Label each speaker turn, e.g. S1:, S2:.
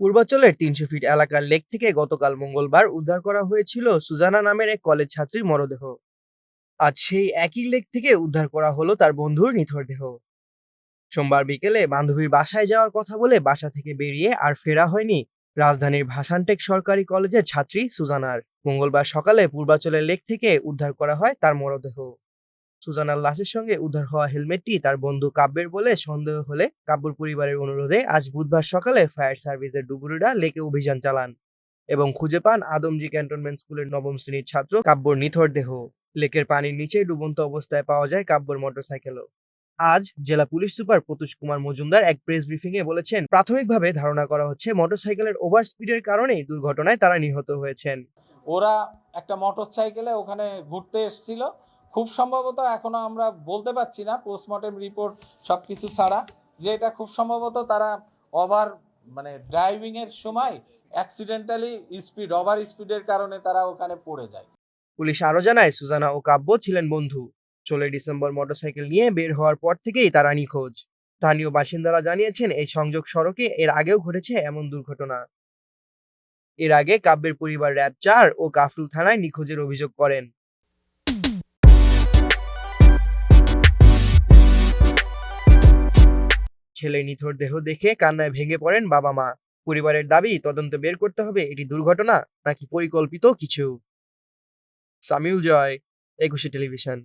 S1: পূর্বাঞ্চলের তিনশো ফিট এলাকার লেক থেকে গতকাল মঙ্গলবার উদ্ধার করা হয়েছিল সুজানা নামের এক কলেজ ছাত্রীর মরদেহ। আজ সেই একই লেক থেকে উদ্ধার করা হলো তার বন্ধুর নিথর দেহ। সোমবার বিকেলে বান্ধবীর বাসায় যাওয়ার কথা বলে বাসা থেকে বেরিয়ে আর ফেরা হয়নি রাজধানীর ভাসানটেক সরকারি কলেজের ছাত্রী সুজানার। মঙ্গলবার সকালে পূর্বাঞ্চলের লেক থেকে উদ্ধার করা হয় তার মরদেহ। সুজানার লাশের সঙ্গে উদ্ধার হওয়া হেলমেটটি তার বন্ধু কাব্যের বলে সন্দেহ হলে কাব্যর পরিবারের অনুরোধে আজ বুধবার সকালে ফায়ার সার্ভিসের ডুবুরিরা লেকে অভিযান চালান এবং খুঁজে পান আদমজি ক্যান্টনমেন্ট স্কুলের নবম শ্রেণির ছাত্র কাব্যর নিথর দেহ। লেকের পানির নিচে ডুবন্ত অবস্থায় পাওয়া যায় কাব্যর মোটরসাইকেলও। আজ জেলা পুলিশ সুপার প্রতুষ কুমার মজুমদার এক প্রেস ব্রিফিং এ বলেছেন, প্রাথমিকভাবে ধারণা করা হচ্ছে মোটরসাইকেলের ওভার স্পিডের কারণেই দুর্ঘটনায় তারা নিহত হয়েছেন।
S2: ওরা একটা মোটর সাইকেলে ওখানে ঘুরতে এসেছিল খুব সম্ভবত এখনও আমরা বলতে পারছি না পোস্টমর্টেম রিপোর্ট সব কিছু ছাড়া, যে এটা খুব সম্ভবত তারা ওভার মানে ড্রাইভিং এর সময় অ্যাক্সিডেন্টালি স্পিড ওভার স্পিডের কারণে তারা ওখানে পড়ে যায়।
S1: পুলিশ আরও জানায়, সুজানা ও কাব্য ছিলেন বন্ধু। ষোলোই ডিসেম্বর মোটরসাইকেল নিয়ে বের হওয়ার পর থেকেই তারা নিখোঁজ। স্থানীয় বাসিন্দারা জানিয়েছেন, এই সংযোগ সড়কে এর আগেও ঘটেছে এমন দুর্ঘটনা। এর আগে কাব্যের পরিবার র্যাব চার ও কাফরুল থানায় নিখোঁজের অভিযোগ করেন। ছেলে নিথর দেহ দেখে কান্নায় ভেঙে পড়েন বাবা মা পরিবারের দাবি, তদন্ত বের করতে হবে, এটি দুর্ঘটনা নাকি পরিকল্পিত কিছু? সামিউল জয়, একুশে টেলিভিশন।